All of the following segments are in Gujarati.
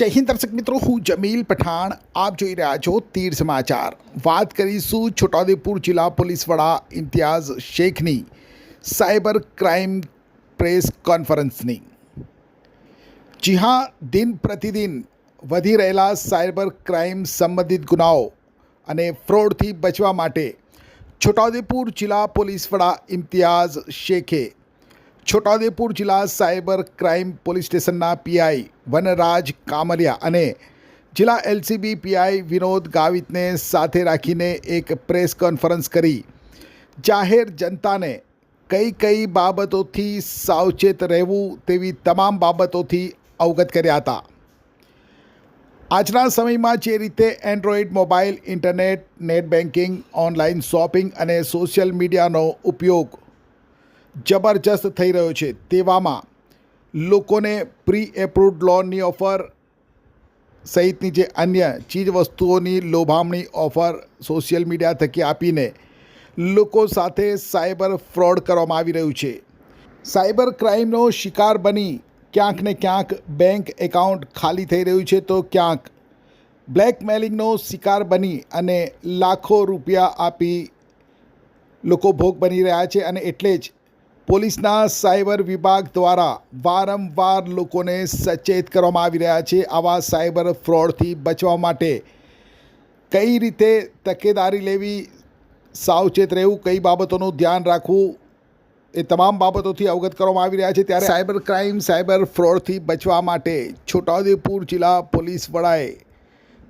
જય હિન્દ દર્શક મિત્રો, હું જમીલ પઠાણ. આપ જોઈ રહ્યા છો તીર સમાચાર. વાત કરીશું છોટાઉદેપુર જિલ્લા પોલીસ વડા ઇમ્તિયાઝ શેખની સાયબર ક્રાઇમ પ્રેસ કોન્ફરન્સની. જી હા, દિન પ્રતિદિન વધી રહેલા સાયબર ક્રાઇમ સંબંધિત ગુનાઓ અને ફ્રોડથી બચવા માટે છોટાઉદેપુર જિલ્લા પોલીસ વડા ઇમ્તિયાઝ શેખે છોટાઉદેપુર જિલ્લા સાયબર ક્રાઇમ પોલીસ સ્ટેશનના પીઆઈ વનરાજ કામરિયા અને જિલ્લા એલસીબી પીઆઈ વિનોદ ગાવિતને સાથે રાખીને એક પ્રેસ કોન્ફરન્સ કરી. જાહેર જનતાને કઈ કઈ બાબતોથી સાવચેત રહેવું તેવી તમામ બાબતોથી અવગત કર્યા હતા. આજના સમયમાં જે રીતે android mobile internet, net banking online shopping અને સોશિયલ મીડિયાનો ઉપયોગ જબરજસ્ત થઈ રહ્યો છે. તેવામાં લોકોને પ્રી એપ્રુવડ લોનની ઓફર સહિતની જે અન્ય ચીજ વસ્તુઓની લોભામણી ઓફર સોશિયલ મીડિયા થકી આપીને લોકો સાથે સાયબર ફ્રોડ કરવામાં આવી રહ્યું છે. સાયબર ક્રાઇમનો શિકાર બની ક્યાંક ને ક્યાંક બેંક એકાઉન્ટ ખાલી થઈ રહ્યું છે તો ક્યાંક બ્લેકમેલિંગનો શિકાર બની અને લાખો રૂપિયા આપી લોકો ભોગ બની રહ્યા છે અને એટલે જ પોલીસના સાયબર વિભાગ દ્વારા વારંવાર લોકોને સચેત કરવામાં આવી રહ્યા છે આવા સાયબર ફ્રોડથી બચવા માટે. કઈ રીતે તકેદારી લેવી, સાવચેત રહેવું, કઈ બાબતોનું ધ્યાન રાખવું, એ તમામ બાબતોથી અવગત કરવામાં આવી રહ્યા છે ત્યારે સાયબર ક્રાઇમ, સાયબર ફ્રોડથી બચવા માટે છોટાઉદેપુર જિલ્લા પોલીસ વડાએ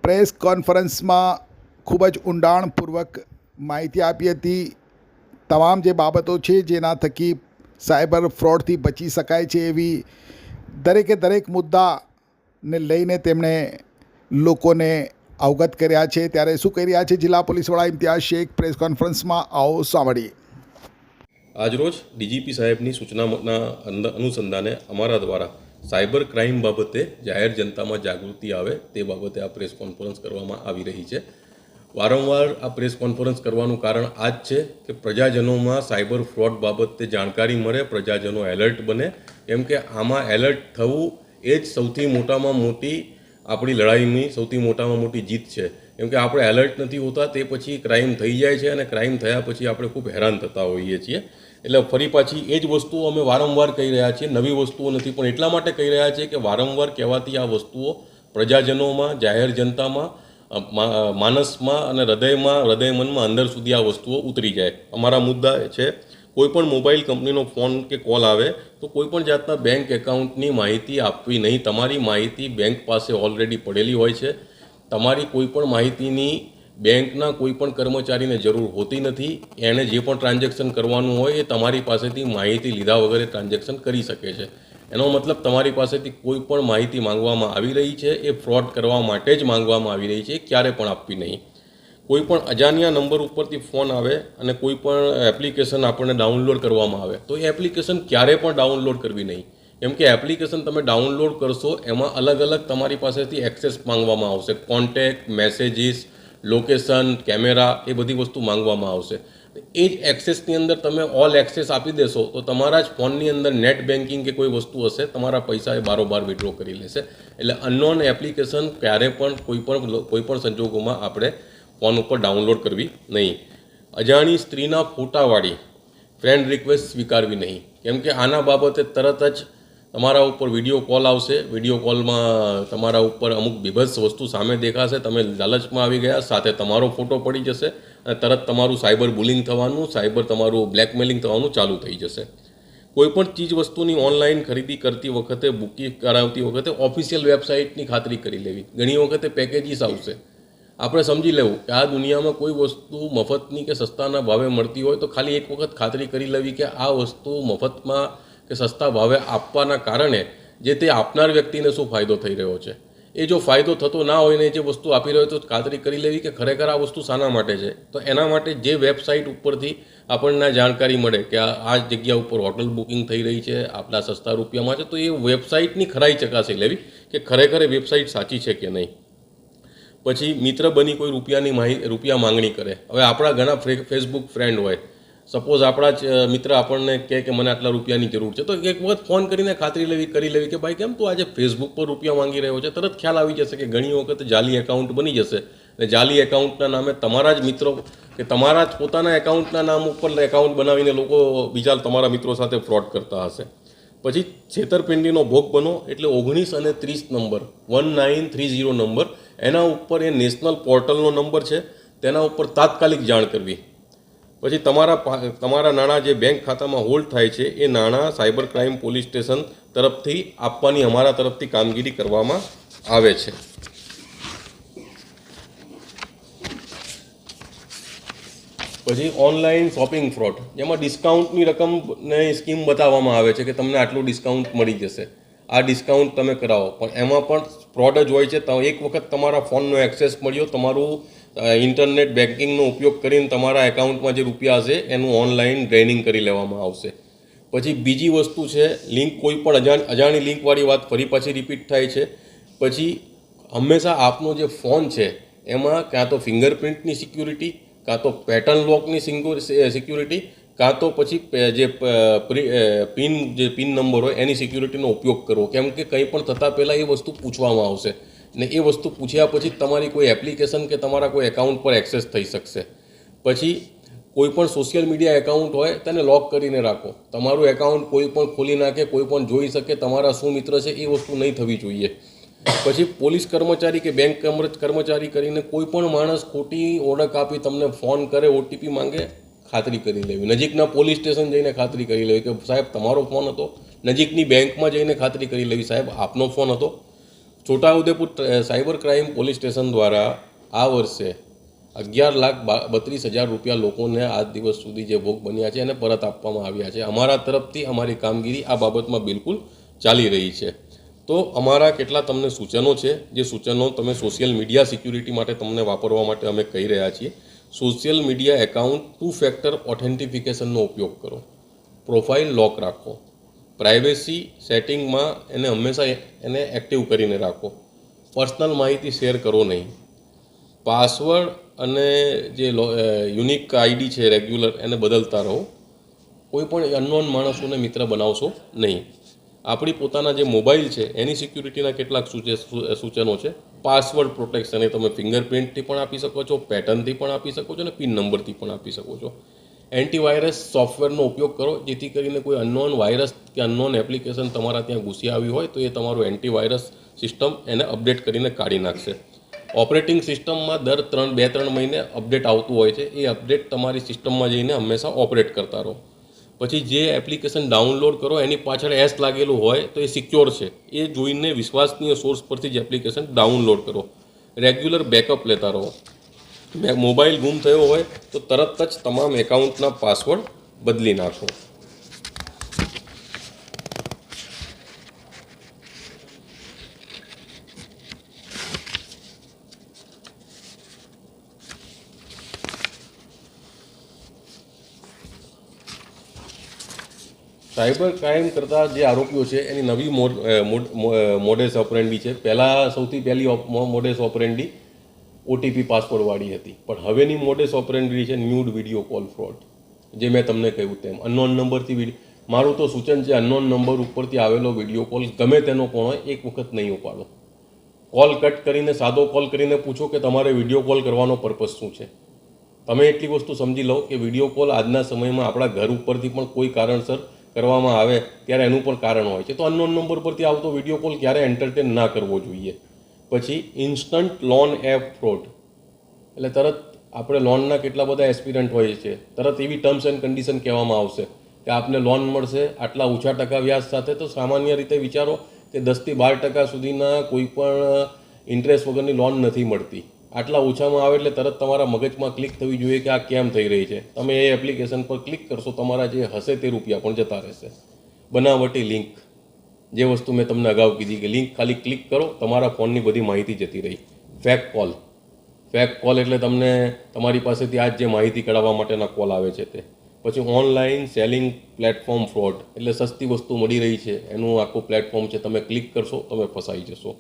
પ્રેસ કોન્ફરન્સમાં ખૂબ જ ઊંડાણપૂર્વક માહિતી આપી હતી. તમામ જે બાબતો છે જેના થકી સાયબર ફ્રોડથી બચી શકાય છે એવી દરેકે દરેક મુદ્દાને લઈને તેમણે લોકોને અવગત કર્યા છે. ત્યારે શું કહી રહ્યા છે જિલ્લા પોલીસ વડા ઇમ્તિયાઝ શેખ? પ્રેસ કોન્ફરન્સમાં આવો સાંભળીએ. આજરોજ ડીજીપી સાહેબની સૂચનાના અનુસંધાને અમારા દ્વારા સાયબર ક્રાઇમ બાબતે જાહેર જનતામાં જાગૃતિ આવે તે બાબતે આ પ્રેસ કોન્ફરન્સ કરવામાં આવી રહી છે. વારંવાર આ પ્રેસ કોન્ફરન્સ કરવાનું કારણ આ જ છે કે પ્રજાજનોમાં સાયબર ફ્રોડ બાબતે જાણકારી મળે, પ્રજાજનો એલર્ટ બને. કેમ કે આમાં એલર્ટ થવું એ જ સૌથી મોટામાં મોટી આપણી લડાઈની સૌથી મોટામાં મોટી જીત છે. કેમ કે આપણે એલર્ટ નથી હોતા તે પછી ક્રાઇમ થઈ જાય છે અને ક્રાઇમ થયા પછી આપણે ખૂબ હેરાન થતા હોઈએ છીએ. એટલે ફરી પાછી એ જ વસ્તુઓ અમે વારંવાર કહી રહ્યા છીએ. નવી વસ્તુઓ નથી પણ એટલા માટે કહી રહ્યા છીએ કે વારંવાર કહેવાતી આ વસ્તુઓ પ્રજાજનોમાં, જાહેર જનતામાં માનસમાં અને હૃદયમાં, હૃદય મનમાં અંદર સુધી આ વસ્તુઓ ઉતરી જાય. અમારા મુદ્દા છે, કોઈ પણ મોબાઈલ કંપનીનો ફોન કે કોલ આવે, તો કોઈ પણ જાતના બેંક એકાઉન્ટની માહિતી આપવી નહીં. તમારી માહિતી બેંક પાસે ઓલરેડી પડેલી હોય છે. તમારી કોઈ પણ માહિતીની બેંકના કોઈ પણ કર્મચારીને જરૂર હોતી નથી. એણે જે પણ ટ્રાન્ઝેક્શન કરવાનું હોય એ તમારી પાસેથી માહિતી લીધા વગર ટ્રાન્ઝેક્શન કરી શકે છે. એનો મતલબ તમારી પાસેથી કોઈ પણ માહિતી માંગવામાં આવી રહી છે, એ ફ્રોડ કરવા માટે જ માંગવામાં આવી રહી છે ક્યારે પણ આપવી નહીં. કોઈ પણ અજાણ્યા નંબર ઉપરથી ફોન આવે અને કોઈ પણ એપ્લિકેશન આપણને ડાઉનલોડ કરવામાં આવે, તો એ એપ્લિકેશન ક્યારે પણ ડાઉનલોડ કરવી નહીં. કેમ કે એપ્લિકેશન તમે ડાઉનલોડ કરશો, એમાં અલગ અલગ તમારી પાસેથી એક્સેસ માંગવામાં આવશે. કોન્ટેક્ટ મેસેજીસ લોકેશન કેમેરા એ બધી વસ્તુ માંગવામાં આવશે. એ જ એક્સેસની અંદર તમે ઓલ એક્સેસ આપી દેશો, તો તમારા જ ફોનની અંદર નેટ બેન્કિંગ કે કોઈ વસ્તુ હશે, તમારા પૈસા એ બારોબાર વિડ્રો કરી લેશે. એટલે અનનોન એપ્લિકેશન ક્યારે પણ કોઈ પણ કોઈ પણ સંજોગોમાં આપણે ફોન ઉપર ડાઉનલોડ કરવી નહીં. અજાણી સ્ત્રીના ફોટાવાળી ફ્રેન્ડ રિક્વેસ્ટ સ્વીકારવી નહીં. કેમ કે આના બાબતે તરત જ તમારા ઉપર વીડિયો કોલ આવશે. વીડિયો કોલમાં તમારા ઉપર અમુક બીભત્સ વસ્તુ સામે દેખાશે. તમે લાલચમાં આવી ગયા, સાથે તમારો ફોટો પડી જશે અને તરત તમારું સાયબર બુલિંગ થવાનું સાયબર તમારું બ્લેકમેલિંગ થવાનું ચાલુ થઈ જશે. કોઈપણ ચીજ વસ્તુની ઓનલાઈન ખરીદી કરતી વખતે, બુકિંગ કરાવતી વખતે ઓફિશિયલ વેબસાઇટની ખાતરી કરી લેવી. ઘણી વખતે પેકેજીસ આવશે. આપણે સમજી લેવું કે આ દુનિયામાં કોઈ વસ્તુ મફતની કે સસ્તાના ભાવે મળતી હોય તો ખાલી એક વખત ખાતરી કરી લેવી કે આ વસ્તુ મફતમાં કે સસ્તા ભાવે આપવાના કારણે જે તે આપનાર વ્યક્તિને શું ફાયદો થઈ રહ્યો છે? એ જો ફાયદો થતો ના હોય ને જે વસ્તુ આપી રહ્યો તો ખાતરી કરી લેવી કે ખરેખર આ વસ્તુ શાના માટે છે? તો એના માટે જે વેબસાઇટ ઉપરથી આપણને જાણકારી મળે કે આ જગ્યા ઉપર હોટલ બુકિંગ થઈ રહી છે આટલા સસ્તા રૂપિયામાં છે, તો એ વેબસાઇટની ખરાઈ ચકાસી લેવી કે ખરેખર એ વેબસાઇટ સાચી છે કે નહીં? પછી મિત્ર બની કોઈ રૂપિયાની માહિતી રૂપિયા માંગણી કરે. હવે આપણા ઘણા ફેસબુક ફ્રેન્ડ હોય સપોઝ આપણા જ મિત્ર આપણને કહે કે મને આટલા રૂપિયાની જરૂર છે, તો એક વખત ફોન કરીને ખાતરી લેવી, કરી લેવી કે ભાઈ કેમ તું આજે ફેસબુક પર રૂપિયા માંગી રહ્યો છે? તરત ખ્યાલ આવી જશે કે ઘણી વખત જાલી એકાઉન્ટ બની જશે. અને જાલી એકાઉન્ટના નામે તમારા જ મિત્રો, કે તમારા જ પોતાના એકાઉન્ટના નામ ઉપર એકાઉન્ટ બનાવીને લોકો બીજા તમારા મિત્રો સાથે ફ્રોડ કરતા હશે. પછી છેતરપિંડીનો ભોગ બનો, એટલે ઓગણીસ અને ત્રીસ number one nine three zero number, એના ઉપર એ નેશનલ પોર્ટલનો નંબર છે, તેના ઉપર તાત્કાલિક જાણ કરવી. પછી તમારા તમારા નાણાં જે બેંક ખાતામાં હોલ્ડ થાય છે, એ નાણાં સાયબર ક્રાઇમ પોલીસ સ્ટેશન તરફથી આપવાની અમારા તરફથી કામગીરી કરવામાં આવે છે. પછી ઓનલાઈન શોપિંગ ફ્રોડ જેમાં ડિસ્કાઉન્ટની રકમને સ્કીમ બતાવવામાં આવે છે કે તમને આટલું ડિસ્કાઉન્ટ મળી જશે. આ ડિસ્કાઉન્ટ તમે કરાવો. પણ એમાં પણ ફ્રોડ જ હોય છે. એક વખત તમારા ફોનનો એક્સેસ મળ્યો, તમારું ઇન્ટરનેટ બેન્કિંગનો ઉપયોગ કરીને તમારા એકાઉન્ટમાં જે રૂપિયા હશે, એનું ઓનલાઈન ડ્રેનિંગ કરી લેવામાં આવશે. પછી બીજી વસ્તુ છે, લિંક કોઈ પણ અજાણ, અજાણી લિંકવાળી વાત ફરી પાછી રિપીટ થાય છે. પછી હંમેશા આપનો જે ફોન છે, એમાં કાં તો ફિંગરપ્રિન્ટની સિક્યુરિટી, કાં તો પેટર્ન લોકની સિક્યુરિટી, કાં તો પછી જે પિન જે પિન નંબર હોય, એની સિક્યુરિટીનો ઉપયોગ કરવો. કેમ કે કંઈ પણ થતાં પહેલાં એ વસ્તુ પૂછવામાં આવશે. ને એ વસ્તુ પૂછ્યા પછી તમારી કોઈ એપ્લિકેશન કે તમારા કોઈ એકાઉન્ટ પર એક્સેસ થઈ શકશે. પછી કોઈ પણ સોશિયલ મીડિયા એકાઉન્ટ હોય તેને લોક કરીને રાખો. તમારું એકાઉન્ટ કોઈ પણ ખોલી નાખે, કોઈ પણ જોઈ શકે, તમારા શું મિત્ર છે એ વસ્તુ નહીં થવી જોઈએ. પછી પોલીસ કર્મચારી કે બેંક કર્મચારી કરીને કોઈ પણ માણસ ખોટી ઓળખ આપી તમને ફોન કરે ઓટીપી માંગે, ખાતરી કરી લેવી. નજીકના પોલીસ સ્ટેશન જઈને ખાતરી કરી લેવી કે સાહેબ, તમારો ફોન હતો. નજીકની બેંકમાં જઈને ખાતરી કરી લેવી, સાહેબ, આપનો ફોન હતો. Chhotaudepur cyber crime police station દ્વારા આ વર્ષે અગિયાર લાખ બત્રીસ હજાર રૂપિયા લોકોને આજ દિવસ સુધી જે ભોગ બન્યા છે એને પરત આપવામાં આવ્યા છે. અમારા તરફથી અમારી કામગીરી આ બાબતમાં બિલકુલ ચાલી રહી છે. તો અમારા કેટલા તમને સૂચનો છે? જે સૂચનો તમે સોશિયલ મીડિયા સિક્યુરિટી માટે તમને વાપરવા માટે અમે કહી રહ્યા છીએ. Social media account two factor ઓથેન્ટિફિકેશનનો ઉપયોગ કરો. પ્રોફાઇલ લોક રાખો. પ્રાઇવેસી સેટિંગમાં એને હંમેશા એને એક્ટિવ કરીને રાખો. પર્સનલ માહિતી શેર કરો નહીં. પાસવર્ડ અને જે યુનિક આઈડી છે રેગ્યુલર એને બદલતા રહો. કોઈ પણ અનનોન માણસોને મિત્ર બનાવશો નહીં. આપણી પોતાના જે મોબાઈલ છે, એની સિક્યુરિટીના કેટલાક સૂચનો છે. પાસવર્ડ પ્રોટેક્શન એ તમે ફિંગરપ્રિન્ટથી પણ આપી શકો છો પેટર્નથી પણ આપી શકો છો અને પિન નંબરથી પણ આપી શકો છો. એન્ટીવાયરસ સોફ્ટવેરનો ઉપયોગ કરો, જેથી કરીને કોઈ અનનોન વાયરસ કે અનનોન એપ્લિકેશન તમારા ત્યાં ઘૂસી આવી હોય, તો એ તમારું એન્ટીવાયરસ સિસ્ટમ એને અપડેટ કરીને કાઢી નાખશે. ઓપરેટિંગ સિસ્ટમમાં દર ત્રણ, બે, ત્રણ મહિને અપડેટ આવતું હોય છે. એ અપડેટ તમારી સિસ્ટમમાં જઈને હંમેશા ઓપરેટ કરતા રહો. પછી જે એપ્લિકેશન ડાઉનલોડ કરો, એની પાછળ એસ લાગેલું હોય, તો એ સિક્યોર છે. એ જોઈને વિશ્વાસનીય સોર્સ પરથી જ એપ્લિકેશન ડાઉનલોડ કરો. રેગ્યુલર બેકઅપ લેતા રહો. મોબાઈલ ગુમ થયો હોય તો તરત જ તમામ એકાઉન્ટના પાસવર્ડ બદલી નાખો. સાયબર ક્રાઇમ કરતા જે આરોપીઓ છે, એની નવી મોડેસ ઓપરેન્ડી છે. પહેલાં સૌથી પહેલી મોડેસ ઓપરેન્ડી ઓટીપી પાસવર્ડવાળી હતી. પણ હવેની મોડેસ ઓપરેન્ડી છે ન્યૂડ વીડિયો કોલ ફ્રોડ જે મેં તમને કહ્યું તેમ. અનનોન નંબરથી મારું તો સૂચન છે અનનોન નંબર ઉપરથી આવેલો વીડિયો કોલ ગમે તેનો કોણ હોય, એક વખત નહીં ઉપાડો. કોલ કટ કરીને, સાદો કોલ કરીને પૂછો કે તમારે વીડિયો કોલ કરવાનો પર્પઝ શું છે. તમે એટલી વસ્તુ સમજી લો કે વીડિયો કોલ આજના સમયમાં આપણા ઘર ઉપરથી પણ કોઈ કારણસર કરવામાં આવે ત્યારે એનું પણ કારણ હોય છે. તો અનનોન નંબર પરથી આવતો વીડિયો કોલ ક્યારે એન્ટરટેન ના કરવો જોઈએ? પછી ઇન્સ્ટન્ટ લોન એપ ફ્રોડ એટલે તરત આપણે લોનના કેટલા બધા એસ્પિરન્ટ હોય છે, તરત એવી ટર્મ્સ એન્ડ કન્ડિશન કહેવામાં આવશે કે આપને લોન મળશે, આટલા ઓછા ટકા વ્યાજ સાથે. તો સામાન્ય રીતે વિચારો કે દસથી બાર ટકા સુધીના કોઈ પણ ઇન્ટરેસ્ટ વગરની લોન નથી મળતી. આટલા ઓછામાં આવે એટલે તરત તમારા મગજમાં ક્લિક થવી જોઈએ કે આ કેમ થઈ રહી છે. તમે એ એપ્લિકેશન પર ક્લિક કરશો, તમારા જે હશે તે રૂપિયા પણ જતા રહેશે. બનાવટી લિંક જે વસ્તુ મેં તમને અગાઉ કીધી કે લિંક ખાલી ક્લિક કરો, તમારા ફોનની બધી માહિતી જતી રહી. ફેક કોલ ફેક કોલ એટલે તમને તમારી પાસેથી આજ જે માહિતી કઢાવવા માટેના કોલ આવે છે તે. પછી ઓનલાઈન સેલિંગ પ્લેટફોર્મ ફ્રોડ એટલે સસ્તી વસ્તુ મળી રહી છે, એનું આખું પ્લેટફોર્મ છે, તમે ક્લિક કરશો, તમે ફસાઈ જશો.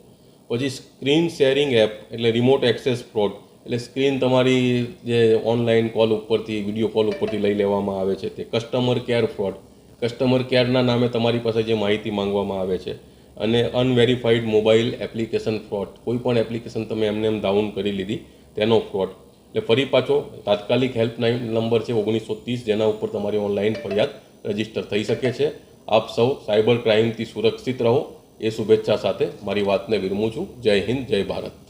પછી સ્ક્રીન શેરિંગ એપ એટલે રિમોટ એક્સેસ ફ્રોડ એટલે સ્ક્રીન તમારી જે ઓનલાઈન કોલ ઉપરથી વીડિયો કોલ ઉપરથી લઈ લેવામાં આવે છે તે. કસ્ટમર કેર ફ્રોડ કસ્ટમર કેરના નામે તમારી પાસે જે માહિતી માંગવામાં આવે છે અને અનવેરીફાઈડ મોબાઈલ એપ્લિકેશન ફ્રોડ કોઈ પણ એપ્લિકેશન તમે એમને એમ ડાઉન કરી લીધી, તેનો ફ્રોડ એટલે ફરી પાછો તાત્કાલિક હેલ્પલાઇન નંબર છે ઓગણીસો ત્રીસ, જેના ઉપર તમારી ઓનલાઈન ફરિયાદ રજિસ્ટર થઈ શકે છે. આપ સૌ સાયબર ક્રાઇમથી સુરક્ષિત રહો. એ શુભેચ્છા સાથે મારી વાતને વિરમું છું. જય હિન્દ, જય ભારત.